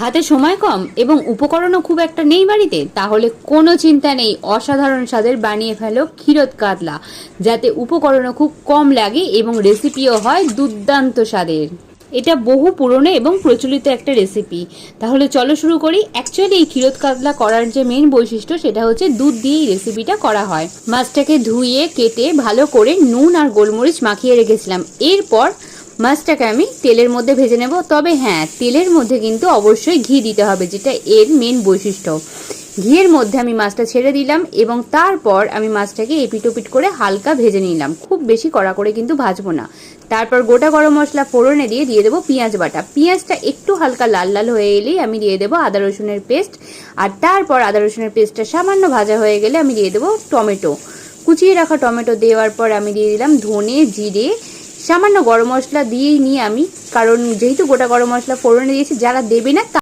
হাতে সময় কম এবং উপকরণও খুব একটা নেই বাড়িতে, তাহলে কোনো চিন্তা নেই, অসাধারণ স্বাদের বানিয়ে ফেলো ক্ষীরত কাতলা, যাতে উপকরণও খুব কম লাগে এবং রেসিপিও হয় দুর্দান্ত স্বাদের। এটা বহু পুরনো এবং প্রচলিত একটা রেসিপি তাহলে চলো শুরু করি। অ্যাকচুয়ালি এই ক্ষীরত কাতলা করার যে মেন বৈশিষ্ট্য, সেটা হচ্ছে দুধ দিয়ে এই রেসিপিটা করা হয়। মাছটাকে ধুয়ে, কেটে, ভালো করে নুন আর গোলমরিচ মাখিয়ে রেখেছিলাম। এরপর মাছটাকে আমি তেলের মধ্যে ভেজে নেব। তবে হ্যাঁ তেলের মধ্যে কিন্তু অবশ্যই ঘি দিতে হবে, যেটা এর মেন বৈশিষ্ট্য। ঘিয়ের মধ্যে আমি মাছটা ছেড়ে দিলাম এবং তারপর আমি মাছটাকে এপিটোপিট করে হালকা ভেজে নিলাম। খুব বেশি কড়া করে কিন্তু ভাজবো না। তারপর গোটা গরম মশলা ফোড়নে দিয়ে দিয়ে দেবো পেঁয়াজ বাটা। পেঁয়াজটা একটু হালকা লাল লাল হয়ে এলেই আমি দিয়ে দেবো আদা রসুনের পেস্ট। আর তারপর আদা রসুনের পেস্টটা সামান্য ভাজা হয়ে গেলে আমি দিয়ে দেবো টমেটো। কুচিয়ে রাখা টমেটো দেওয়ার পর আমি দিয়ে দিলাম ধনে, জিরে সামান্য গরম মশলা দিয়েই নিই আমি, কারণ যেহেতু গোটা গরম মশলা ফোড়নে দিয়েছি, যারা দেবে না